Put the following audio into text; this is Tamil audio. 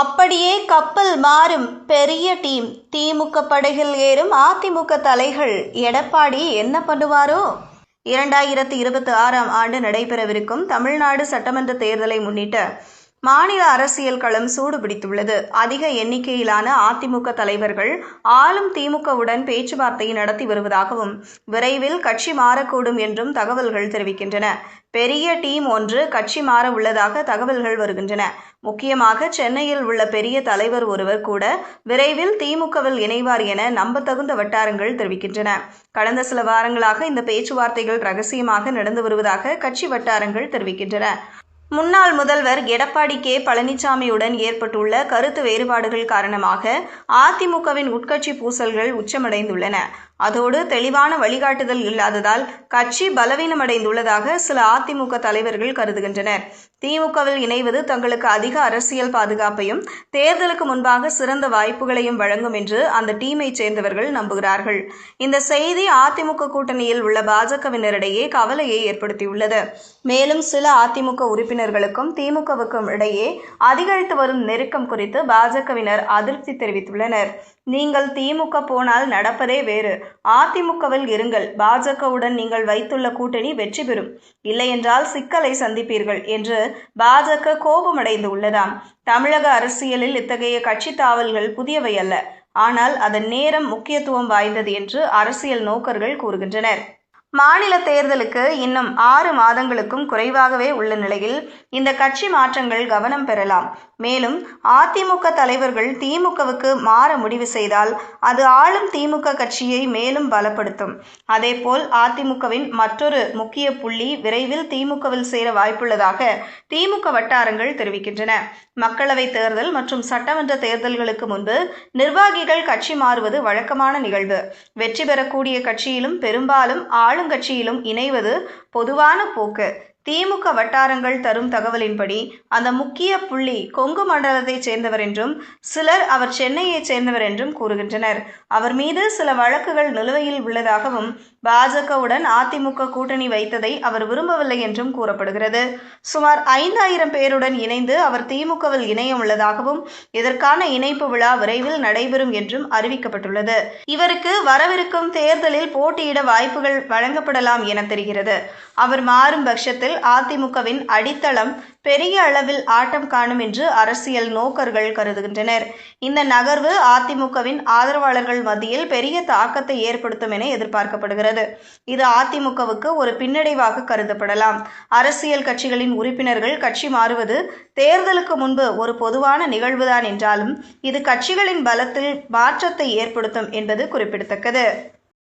அப்படியே கப்பல் மாறும் பெரிய டீம். திமுக படகில் ஏறும் அதிமுக தலைகள். எடப்பாடி என்ன பண்ணுவாரோ? இரண்டாயிரத்தி இருபத்தி ஆறாம் ஆண்டு நடைபெறவிருக்கும் தமிழ்நாடு சட்டமன்ற தேர்தலை முன்னிட்டு மாநில அரசியல் களம் சூடு பிடித்துள்ளது அதிக எண்ணிக்கையிலான அதிமுக தலைவர்கள் ஆளும் திமுகவுடன் பேச்சுவார்த்தை நடத்தி வருவதாகவும் விரைவில் கட்சி மாறக்கூடும் என்றும் தகவல்கள் தெரிவிக்கின்றன. பெரிய டீம் ஒன்று கட்சி மாற உள்ளதாக தகவல்கள் வருகின்றன. முக்கியமாக சென்னையில் உள்ள பெரிய தலைவர் ஒருவர் கூட விரைவில் திமுகவில் இணைவார் என நம்பத்தகுந்த வட்டாரங்கள் தெரிவிக்கின்றன. கடந்த சில வாரங்களாக இந்த பேச்சுவார்த்தைகள் ரகசியமாக நடந்து வருவதாக கட்சி வட்டாரங்கள் தெரிவிக்கின்றன. முன்னாள் முதல்வர் எடப்பாடி கே. பழனிசாமியுடன் ஏற்பட்டுள்ள கருத்து வேறுபாடுகள் காரணமாக அதிமுகவின் உட்கட்சி பூசல்கள் உச்சமடைந்துள்ளன. அதோடு தெளிவான வழிகாட்டுதல் இல்லாததால் கட்சி பலவீனமடைந்துள்ளதாக சில அதிமுக தலைவர்கள் கருதுகின்றனர். திமுகவில் இணைவது தங்களுக்கு அதிக அரசியல் பாதுகாப்பையும் தேர்தலுக்கு முன்பாக சிறந்த வாய்ப்புகளையும் வழங்கும் என்று அந்த டீமை சேர்ந்தவர்கள் நம்புகிறார்கள். இந்த செய்தி அதிமுக கூட்டணியில் உள்ள பாஜகவினரிடையே கவலையை ஏற்படுத்தியுள்ளது. மேலும் சில அதிமுக உறுப்பினர்களுக்கும் திமுகவுக்கும் இடையே அதிகரித்து வரும் நெருக்கம் குறித்து பாஜகவினர் அதிருப்தி தெரிவித்துள்ளனர். நீங்கள் திமுக போனால் நடப்பதே வேறு. அதிமுகவில் இருங்கள். பாஜகவுடன் நீங்கள் வைத்துள்ள கூட்டணி வெற்றி பெறும். இல்லையென்றால் சிக்கலை சந்திப்பீர்கள் என்று பாஜக கோபமடைந்து உள்ளதாம் தமிழக அரசியலில் இத்தகைய கட்சி தாவல்கள் புதியவை அல்ல. ஆனால் அதன் நேரம் முக்கியத்துவம் வாய்ந்தது என்று அரசியல் நோக்கர்கள் கூறுகின்றனர். மாநில தேர்தலுக்கு இன்னும் ஆறு மாதங்களுக்கும் குறைவாகவே உள்ள நிலையில் இந்த கட்சி மாற்றங்கள் கவனம் பெறலாம். மேலும் அதிமுக தலைவர்கள் திமுகவுக்கு மாற முடிவு செய்தால் அது ஆளும் திமுக கட்சியை மேலும் பலப்படுத்தும். அதேபோல் அதிமுகவின் மற்றொரு முக்கிய புள்ளி விரைவில் திமுகவில் சேர வாய்ப்புள்ளதாக திமுக வட்டாரங்கள் தெரிவிக்கின்றன. மக்களவைத் தேர்தல் மற்றும் சட்டமன்ற தேர்தல்களுக்கு முன்பு நிர்வாகிகள் கட்சி மாறுவது வழக்கமான நிகழ்வு. வெற்றி பெறக்கூடிய கட்சியிலும் பெரும்பாலும் ஆளுங்கட்சியிலும் இணைவது பொதுவான போக்கு. திமுக வட்டாரங்கள் தரும் தகவலின்படி அந்த முக்கிய புள்ளி கொங்கு மண்டலத்தைச் சேர்ந்தவர் என்றும் சிலர் அவர் சென்னையைச் சேர்ந்தவர் என்றும் கூறுகின்றனர். அவர் மீது சில வழக்குகள் நிலுவையில் உள்ளதாகவும் பாஜகவுடன் அதிமுக கூட்டணி வைத்ததை அவர் விரும்பவில்லை என்றும் கூறப்படுகிறது. சுமார் ஐந்தாயிரம் பேருடன் இணைந்து அவர் திமுகவில் இணைய உள்ளதாகவும் இதற்கான இணைப்பு விழா விரைவில் நடைபெறும் என்றும் அறிவிக்கப்பட்டுள்ளது. இவருக்கு வரவிருக்கும் தேர்தலில் போட்டியிட வாய்ப்புகள் வழங்கப்படலாம் என தெரிகிறது. அவர் மாறும் பட்சத்தில் அதிமுகவின் அடித்தளம் பெரிய அளவில் ஆட்டம் காணும் என்று அரசியல் நோக்கர்கள் கருதுகின்றனர். இந்த நகர்வு அதிமுகவின் ஆதரவாளர்கள் மத்தியில் பெரிய தாக்கத்தை ஏற்படுத்தும் என எதிர்பார்க்கப்படுகிறது. இது அதிமுகவுக்கு ஒரு பின்னடைவாக கருதப்படலாம். அரசியல் கட்சிகளின் உறுப்பினர்கள் கட்சி மாறுவது தேர்தலுக்கு முன்பு ஒரு பொதுவான நிகழ்வுதான் என்றாலும் இது கட்சிகளின் பலத்தில் மாற்றத்தை ஏற்படுத்தும் என்பது குறிப்பிடத்தக்கது.